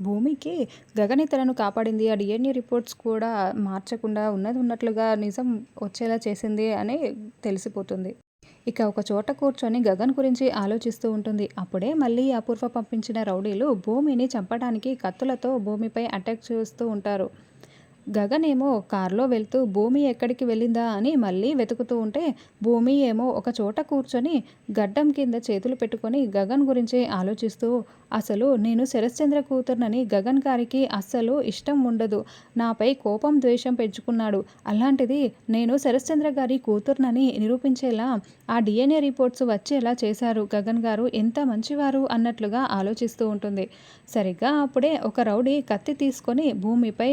భూమికి గగనితలను కాపాడింది. ఆ డిఎన్ఏ రిపోర్ట్స్ కూడా మార్చకుండా ఉన్నది ఉన్నట్లుగా నిజం వచ్చేలా చేసింది అని తెలిసిపోతుంది. ఇక ఒక చోట కూర్చొని గగన్ గురించి ఆలోచిస్తూ ఉంటుంది. అప్పుడే మళ్ళీ అపూర్వ పంపించిన రౌడీలు భూమిని చంపడానికి కత్తులతో భూమిపై అటాక్ చేస్తూ ఉంటారు. గగన్ ఏమో కారులో వెళ్తూ భూమి ఎక్కడికి వెళ్ళిందా అని మళ్ళీ వెతుకుతూ ఉంటే భూమి ఏమో ఒక చోట కూర్చొని గడ్డం కింద చేతులు పెట్టుకొని గగన్ గురించి ఆలోచిస్తూ అసలు నేను శరశ్చంద్ర కూతుర్నని గగన్ గారికి అస్సలు ఇష్టం ఉండదు. నాపై కోపం ద్వేషం పెంచుకున్నాడు. అలాంటిది నేను శరశ్చంద్ర గారి కూతుర్నని నిరూపించేలా ఆ డిఎన్ఏ రిపోర్ట్స్ వచ్చేలా చేశారు గగన్ గారు ఎంత మంచివారు అన్నట్లుగా ఆలోచిస్తూ ఉంటుంది. సరిగ్గా అప్పుడే ఒక రౌడీ కత్తి తీసుకొని భూమిపై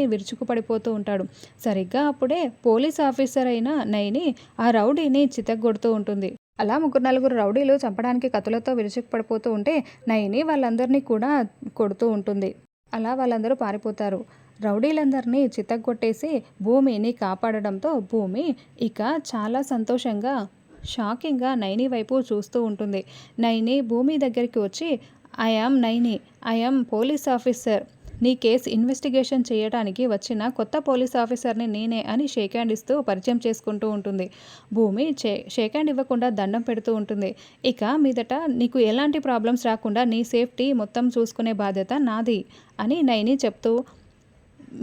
వెళ్ళిపోతూ ఉంటాడు. సరిగ్గా అప్పుడే పోలీస్ ఆఫీసర్ అయిన నైని ఆ రౌడీని చితగ్గొడుతూ ఉంటుంది. అలా ముగ్గురు నలుగురు రౌడీలు చంపడానికి కత్తులతో విరుచుకుపడిపోతూ ఉంటే నైని వాళ్ళందరినీ కూడా కొడుతూ ఉంటుంది. అలా వాళ్ళందరూ పారిపోతారు. రౌడీలందరినీ చితగ్గొట్టేసి భూమిని కాపాడడంతో భూమి ఇక చాలా సంతోషంగా షాకింగ్గా నైని వైపు చూస్తూ ఉంటుంది. నైని భూమి దగ్గరికి వచ్చి I am Naini. I am police officer. నీ కేస్ ఇన్వెస్టిగేషన్ చేయడానికి వచ్చిన కొత్త పోలీస్ ఆఫీసర్ని నేనే అని షేక్ హ్యాండ్ ఇస్తూ పరిచయం చేసుకుంటూ ఉంటుంది. భూమి చే షేక్ హ్యాండ్ ఇవ్వకుండా దండం పెడుతూ ఉంటుంది. ఇక మీదట నీకు ఎలాంటి ప్రాబ్లమ్స్ రాకుండా నీ సేఫ్టీ మొత్తం చూసుకునే బాధ్యత నాది అని నైని చెప్తూ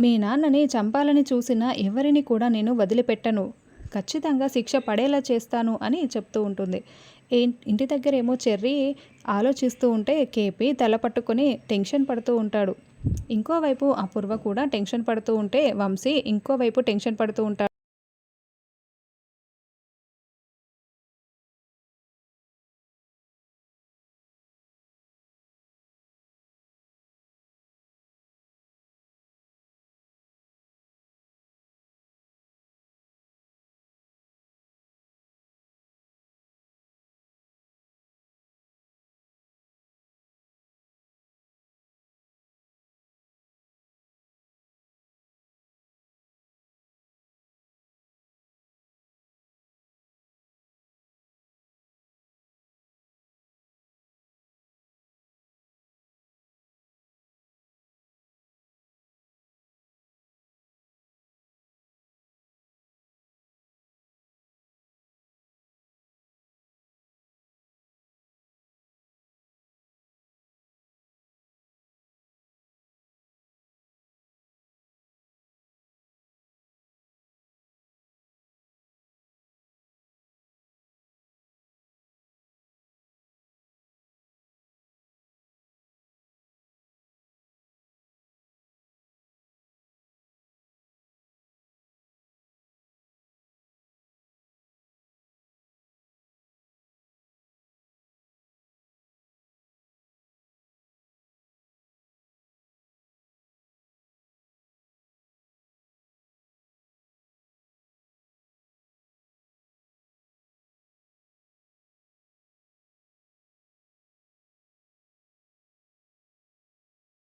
మీ నాన్నని చంపాలని చూసిన ఎవరిని కూడా నేను వదిలిపెట్టను. ఖచ్చితంగా శిక్ష పడేలా చేస్తాను అని చెప్తూ ఉంటుంది. ఇంటి దగ్గరేమో చెర్రీ ఆలోచిస్తూ ఉంటే కేపీ తల పట్టుకొని టెన్షన్ పడుతూ ఉంటాడు. ఇంకోవైపు అపూర్వ కూడా టెన్షన్ పడుతూ ఉంటే వంశీ ఇంకోవైపు టెన్షన్ పడుతూ ఉంటాడు.